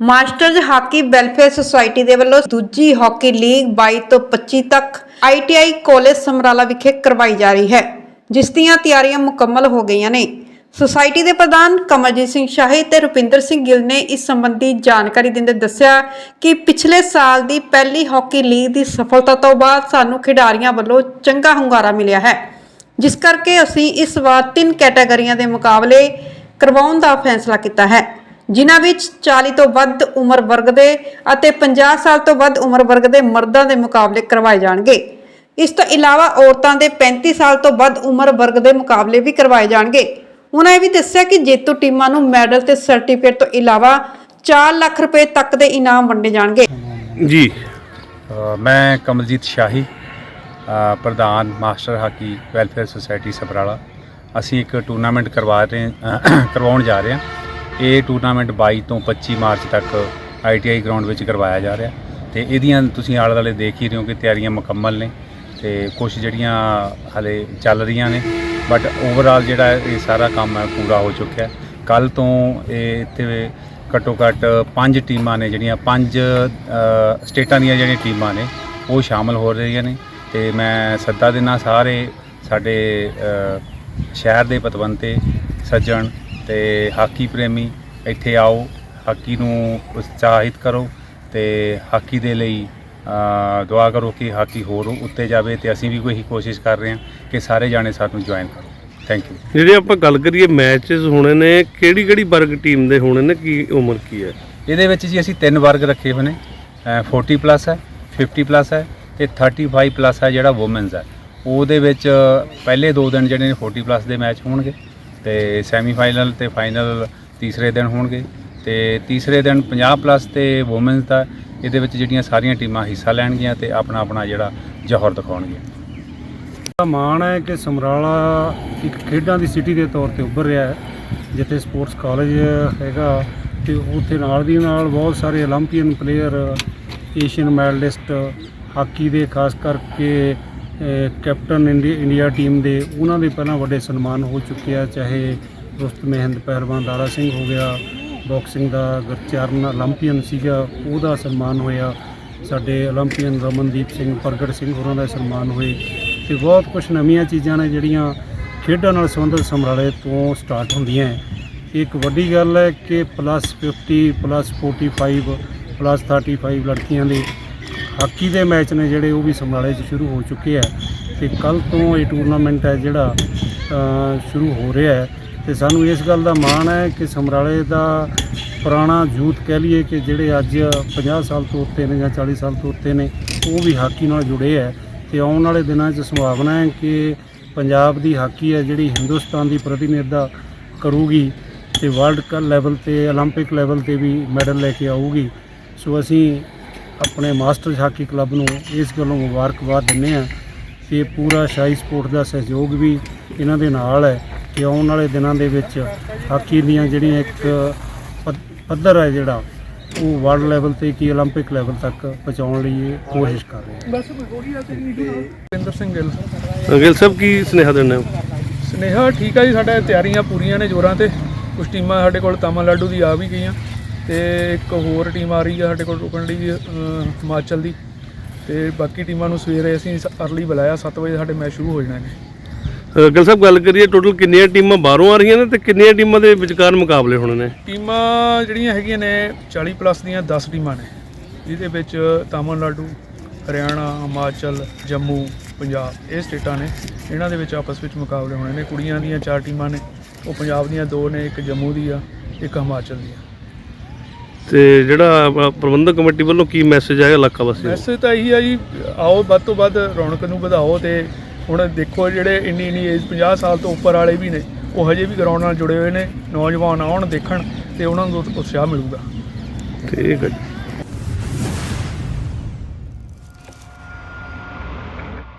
Masters hockey welfare society ਦੇ ਵੱਲੋਂ ਦੂਜੀ ਹਾਕੀ ਲੀਗ 22 ਤੋਂ 25 ਤੱਕ ਆਈਟੀਆਈ ਕਾਲਜ ਸਮਰਾਲਾ ਵਿਖੇ ਕਰਵਾਈ ਜਾ ਰਹੀ ਹੈ, ਜਿਸ ਦੀਆਂ ਤਿਆਰੀਆਂ ਮੁਕੰਮਲ ਹੋ ਗਈਆਂ ਨੇ। ਸੁਸਾਇਟੀ ਦੇ ਪ੍ਰਧਾਨ ਕਮਲਜੀਤ ਸਿੰਘ ਸ਼ਾਹੀ ਤੇ ਰੁਪਿੰਦਰ ਸਿੰਘ ਗਿੱਲ ਨੇ ਇਸ ਸੰਬੰਧੀ ਜਾਣਕਾਰੀ ਦਿੰਦੇ ਦੱਸਿਆ ਕਿ ਪਿਛਲੇ ਸਾਲ ਦੀ ਪਹਿਲੀ ਹਾਕੀ ਲੀਗ ਦੀ ਸਫਲਤਾ ਤੋਂ ਬਾਅਦ ਸਾਨੂੰ ਖਿਡਾਰੀਆਂ ਵੱਲੋਂ ਚੰਗਾ ਹੁੰਗਾਰਾ ਮਿਲਿਆ ਹੈ, ਜਿਸ ਕਰਕੇ ਅਸੀਂ ਇਸ ਵਾਰ ਤਿੰਨ ਕੈਟਾਗਰੀਆਂ ਦੇ ਮੁਕਾਬਲੇ ਕਰਵਾਉਣ ਦਾ ਫੈਸਲਾ ਕੀਤਾ ਹੈ। ਜਿਨ੍ਹਾਂ ਵਿੱਚ 40 ਤੋਂ ਵੱਧ ਉਮਰ ਵਰਗ ਦੇ ਅਤੇ 50 ਸਾਲ ਤੋਂ ਵੱਧ ਉਮਰ ਵਰਗ ਦੇ ਮਰਦਾਂ ਦੇ ਮੁਕਾਬਲੇ ਕਰਵਾਏ ਜਾਣਗੇ। ਇਸ ਤੋਂ ਇਲਾਵਾ ਔਰਤਾਂ ਦੇ 35 ਸਾਲ ਤੋਂ ਵੱਧ ਉਮਰ ਵਰਗ ਦੇ ਮੁਕਾਬਲੇ ਵੀ ਕਰਵਾਏ ਜਾਣਗੇ। ਉਹਨਾਂ ਇਹ ਵੀ ਦੱਸਿਆ ਕਿ ਜੇਤੂ ਟੀਮਾਂ ਨੂੰ ਮੈਡਲ ਤੇ ਸਰਟੀਫਿਕੇਟ ਤੋਂ ਇਲਾਵਾ 4 ਲੱਖ ਰੁਪਏ ਤੱਕ ਦੇ ਇਨਾਮ ਵੰਡੇ ਜਾਣਗੇ। ਜੀ ਮੈਂ ਕਮਲਜੀਤ ਸ਼ਾਹੀ ਪ੍ਰਧਾਨ master hockey welfare society Sparala. ਅਸੀਂ ਇੱਕ ਟੂਰਨਾਮੈਂਟ ਕਰਵਾ ਰਹੇ ਕਰਵਾਉਣ ਜਾ ਰਹੇ ਹਾਂ। ਇਹ ਟੂਰਨਾਮੈਂਟ 22 ਤੋਂ 25 ਮਾਰਚ ਤੱਕ ਆਈਟੀਆਈ ਗਰਾਊਂਡ ਵਿੱਚ ਕਰਵਾਇਆ ਜਾ ਰਿਹਾ। ਤੇ ਇਹਦੀਆਂ ਤੁਸੀਂ ਆਲੇ ਦੁਆਲੇ ਦੇਖ ਹੀ ਰਹੇ ਹੋ ਕਿ ਤਿਆਰੀਆਂ ਮੁਕੰਮਲ ਨੇ ਤੇ ਕੁਝ ਜਿਹੜੀਆਂ ਹਲੇ ਚੱਲ ਰਹੀਆਂ ਨੇ। ਬਟ ਓਵਰਆਲ ਜਿਹੜਾ ਇਹ ਸਾਰਾ ਕੰਮ ਹੈ, ਪੂਰਾ ਹੋ ਚੁੱਕਿਆ ਕੱਲ ਤੋਂ ਇਹ ਇੱਥੇ ਘੱਟੋ ਘੱਟ ਪੰਜ ਟੀਮਾਂ ਨੇ ਜਿਹੜੀਆਂ, ਪੰਜ ਸਟੇਟਾਂ ਦੀਆਂ ਜਿਹੜੀਆਂ ਟੀਮਾਂ ਨੇ, ਉਹ ਸ਼ਾਮਲ ਹੋ ਰਹੀਆਂ ਨੇ। ਤੇ ਮੈਂ ਸੱਦਾ ਦੇਣਾ ਸਾਰੇ ਸਾਡੇ ਸ਼ਹਿਰ ਦੇ ਪਤਵੰਤੇ ਸੱਜਣ ਤੇ ਹਾਕੀ ਪ੍ਰੇਮੀ ਇੱਥੇ ਆਓ ਹਾਕੀ ਨੂੰ ਉਤਸ਼ਾਹਿਤ ਕਰੋ ਤੇ ਹਾਕੀ ਦੇ ਲਈ ਦੁਆ ਕਰੋ ਕਿ ਹਾਕੀ ਹੋਰ ਉੱਤੇ ਜਾਵੇ ਤੇ ਅਸੀਂ ਵੀ ਕੋਈ ਕੋਸ਼ਿਸ਼ ਕਰ ਰਹੇ ਹਾਂ ਕਿ ਸਾਰੇ ਜਾਣੇ ਸਾਨੂੰ ਜੁਆਇਨ ਕਰੋ। ਥੈਂਕ ਯੂ ਜਿਹੜੇ ਆਪਾਂ ਗੱਲ ਕਰੀਏ ਮੈਚਸ ਹੋਣੇ ਨੇ ਕਿਹੜੀ ਕਿਹੜੀ ਵਰਗ ਟੀਮ ਦੇ ਹੋਣੇ ਨੇ ਕੀ ਉਮਰ ਕੀ ਹੈ? ਇਹਦੇ ਵਿੱਚ ਜੀ ਅਸੀਂ ਤਿੰਨ ਵਰਗ ਰੱਖੇ ਹੋਏ ਨੇ ਅ, 40 ਪਲੱਸ ਹੈ 50 ਪਲੱਸ ਹੈ ਤੇ 35 ਪਲੱਸ ਹੈ ਜਿਹੜਾ ਔਮਨਸ ਹੈ। ਉਹਦੇ ਵਿੱਚ ਪਹਿਲੇ ਦੋ ਦਿਨ ਜਿਹੜੇ ਨੇ 40 ਪਲੱਸ ਦੇ ਮੈਚ ਹੋਣਗੇ। ਤੇ ਸੈਮੀਫਾਈਨਲ ਤੇ ਫਾਈਨਲ ਤੀਸਰੇ ਦਿਨ ਹੋਣਗੇ। ਤੇ ਤੀਸਰੇ ਦਿਨ 50 ਪਲੱਸ ਤੇ ਔਮਨਸ ਦਾ, ਇਹਦੇ ਵਿੱਚ ਜਿਹੜੀਆਂ ਸਾਰੀਆਂ ਟੀਮਾਂ ਹਿੱਸਾ ਲੈਣਗੀਆਂ ਤੇ ਆਪਣਾ ਆਪਣਾ ਜਿਹੜਾ ਜੋਹਰ ਦਿਖਾਉਣਗੀਆਂ ਮਾਣ ਹੈ ਕਿ ਸਮਰਾਲਾ ਇੱਕ ਖੇਡਾਂ ਦੀ ਸਿਟੀ ਦੇ ਤੌਰ ਤੇ ਉੱਭਰ ਰਿਹਾ ਹੈ, ਜਿੱਥੇ ਸਪੋਰਟਸ ਕਾਲਜ ਹੈਗਾ ਤੇ ਉੱਥੇ ਨਾਲ ਦੀ ਨਾਲ ਬਹੁਤ ਸਾਰੇ 올림픽ੀਅਨ ਪਲੇਅਰ ਏਸ਼ੀਅਨ ਮੈਡਲਿਸਟ ਹਾਕੀ ਦੇ, ਖਾਸ ਕਰਕੇ ਕੈਪਟਨ ਇੰਡੀਆ ਟੀਮ ਦੇ ਉਹਨਾਂ ਦੇ ਪਹਿਲਾਂ ਵੱਡੇ ਸਨਮਾਨ ਹੋ ਚੁੱਕੇ ਆ, ਚਾਹੇ ਰੁਸਤ ਮਹਿੰਦ ਪਹਿਲਵਾਨ ਦਾਰਾ ਸਿੰਘ ਹੋ ਗਿਆ ਬਾਕਸਿੰਗ ਦਾ ਗਰਚਰਨ 올림픽ਨ ਸੀਗਾ, ਉਹਦਾ ਸਨਮਾਨ ਹੋਇਆ। ਸਾਡੇ 올림픽ਨ ਰਮਨਦੀਪ ਸਿੰਘ, ਪ੍ਰਗਟ ਸਿੰਘ ਹੋਰਾਂ ਦਾ ਸਨਮਾਨ ਹੋਏ। ਤੇ ਬਹੁਤ ਕੁਝ ਨਵੀਆਂ ਚੀਜ਼ਾਂ ਨੇ ਜਿਹੜੀਆਂ ਖੇਡਾਂ ਨਾਲ ਸੰਬੰਧਿਤ ਸਮਰਾਲੇ ਤੋਂ ਸਟਾਰਟ ਹੁੰਦੀਆਂ ਇੱਕ ਵੱਡੀ ਗੱਲ ਹੈ ਕਿ ਪਲੱਸ 50 ਪਲੱਸ 45 ਪਲੱਸ 35 ਲੜਕੀਆਂ ਦੇ ਹਾਕੀ ਦੇ ਮੈਚ ਨੇ ਜਿਹੜੇ ਉਹ ਵੀ ਸਮਰਾਲੇ 'ਚ ਸ਼ੁਰੂ ਹੋ ਚੁੱਕੇ ਆ ਤੇ ਕੱਲ ਤੋਂ ਇਹ ਟੂਰਨਾਮੈਂਟ ਹੈ ਜਿਹੜਾ ਅ, ਸ਼ੁਰੂ ਹੋ ਰਿਹਾ ਹੈ ਤੇ ਸਾਨੂੰ ਇਸ ਗੱਲ ਦਾ ਮਾਣ ਹੈ ਕਿ ਸਮਰਾਲੇ ਦਾ ਪੁਰਾਣਾ ਯੂਥ ਕਹਿ ਲਈਏ ਕਿ ਜਿਹੜੇ ਅੱਜ 50 ਸਾਲ ਤੋਂ ਉੱਤੇ ਨੇ ਜਾਂ 40 ਸਾਲ ਤੋਂ ਉੱਤੇ ਨੇ ਉਹ ਵੀ ਹਾਕੀ ਨਾਲ ਜੁੜੇ ਹੈ ਤੇ ਆਉਣ ਵਾਲੇ ਦਿਨਾਂ 'ਚ ਸੰਭਾਵਨਾ ਹੈ ਕਿ ਪੰਜਾਬ ਦੀ ਹਾਕੀ ਹੈ ਜਿਹੜੀ ਹਿੰਦੁਸਤਾਨ ਦੀ ਪ੍ਰਤੀਨਿਧਤਾ ਕਰੂਗੀ ਤੇ ਵਰਲਡ ਕੱਪ ਲੈਵਲ ਤੇ 올림픽 ਲੈਵਲ ਤੇ ਵੀ ਮੈਡਲ ਲੈ ਕੇ ਆਊਗੀ ਸੋ ਅਸੀਂ ਆਪਣੇ ਮਾਸਟਰਜ਼ ਹਾਕੀ ਕਲੱਬ ਨੂੰ ਇਸ ਗੱਲੋਂ ਮੁਬਾਰਕਬਾਦ ਦਿੰਦੇ ਹਾਂ ਕਿ ਇਹ ਪੂਰਾ ਸ਼ਾਹੀ ਸਪੋਰਟ ਦਾ ਸਹਿਯੋਗ ਵੀ ਇਹਨਾਂ ਦੇ ਨਾਲ ਹੈ ਕਿ ਆਉਣ ਵਾਲੇ ਦਿਨਾਂ ਦੇ ਵਿੱਚ ਹਾਕੀ ਦੀਆਂ ਜਿਹੜੀਆਂ ਇੱਕ ਪੱਧ- ਪੱਧਰ ਹੈ ਜਿਹੜਾ ਉਹ ਵਰਲਡ ਲੈਵਲ ਤੇ ਕੀ 올림픽 ਲੈਵਲ ਤੱਕ ਪਹੁੰਚਾਉਣ ਲਈ ਇਹ ਕੋਸ਼ਿਸ਼ ਕਰ ਰਹੇ ਹਾਂ ਰਵਿੰਦਰ ਸਿੰਘ ਗਿੱਲ ਗਿਲ ਸਾਹਿਬ ਕੀ ਸੁਨੇਹਾ ਦਿੰਦੇ ਹੋ ਸਨੇਹਾ ਠੀਕ ਆ ਜੀ ਸਾਡੇ ਤਿਆਰੀਆਂ ਪੂਰੀਆਂ ਨੇ ਜੋਰਾਂ ਤੇ ਕੁਝ ਟੀਮਾਂ ਸਾਡੇ ਕੋਲ ਤਾਮਿਲਨਾਡੂ ਦੀ ਆ ਵੀ ਗਈਆਂ ਤੇ ਇੱਕ ਹੋਰ ਟੀਮ ਆ ਰਹੀ ਆ ਸਾਡੇ ਕੋਲ ਰੁਕਣ ਲਈ ਹਿਮਾਚਲ ਦੀ। ਤੇ ਬਾਕੀ ਟੀਮਾਂ ਨੂੰ ਸਵੇਰੇ ਅਸੀਂ ਅਰਲੀ ਬੁਲਾਇਆ 7 ਵਜੇ ਸਾਡੇ ਮੈਚ ਸ਼ੁਰੂ ਹੋ ਜਾਣਾ ਹੈ ਗਿਲ ਸਾਹਿਬ ਗੱਲ ਕਰੀਏ ਟੋਟਲ ਕਿੰਨੀਆਂ ਟੀਮਾਂ ਬਾਹਰੋਂ ਆ ਰਹੀਆਂ ਨੇ ਤੇ ਕਿੰਨੀਆਂ ਟੀਮਾਂ ਦੇ ਵਿਚਕਾਰ ਮੁਕਾਬਲੇ ਹੋਣੇ ਨੇ? ਟੀਮਾਂ ਜਿਹੜੀਆਂ ਹੈਗੀਆਂ ਨੇ 40 ਪਲੱਸ ਦੀਆਂ 10 ਟੀਮਾਂ ਨੇ। ਜਿਹਦੇ ਵਿੱਚ ਤਾਮਿਲਨਾਡੂ ਹਰਿਆਣਾ ਹਿਮਾਚਲ ਜੰਮੂ ਪੰਜਾਬ ਇਹ ਸਟੇਟਾਂ ਨੇ। ਇਹਨਾਂ ਦੇ ਵਿੱਚ ਆਪਸ ਵਿੱਚ ਮੁਕਾਬਲੇ ਹੋਣੇ ਨੇ। ਕੁੜੀਆਂ ਦੀਆਂ ਚਾਰ ਟੀਮਾਂ ਨੇ। ਉਹ ਪੰਜਾਬ ਦੀਆਂ ਦੋ ਨੇ ਇੱਕ ਜੰਮੂ ਦੀ ਆ ਇੱਕ ਹਿਮਾਚਲ ਦੀ ਆ। ਤੇ ਜਿਹੜਾ ਆਪਣਾ ਪ੍ਰਬੰਧਕ ਕਮੇਟੀ ਵੱਲੋਂ ਕੀ ਮੈਸੇਜ ਆਇਆ ਇਲਾਕਾ ਵਾਸੀਆਂ ਨੂੰ? ਮੈਸੇਜ ਤਾਂ ਇਹੀ ਆ ਜੀ ਆਓ ਵੱਧ ਤੋਂ ਵੱਧ ਰੌਣਕ ਨੂੰ ਵਧਾਓ ਤੇ ਹੁਣ ਦੇਖੋ ਜਿਹੜੇ ਇੰਨੀ ਇੰਨੀ ਏਜ 50 ਸਾਲ ਤੋਂ ਉੱਪਰ ਵਾਲੇ ਵੀ ਨੇ ਉਹ ਹਜੇ ਵੀ ਗਰਾਊਂਡ ਨਾਲ ਜੁੜੇ ਹੋਏ ਨੇ ਨੌਜਵਾਨ ਆਉਣ ਦੇਖਣ ਤੇ ਉਹਨਾਂ ਨੂੰ ਉਤਸ਼ਾਹ ਮਿਲੂਗਾ। ਠੀਕ ਹੈ ਜੀ।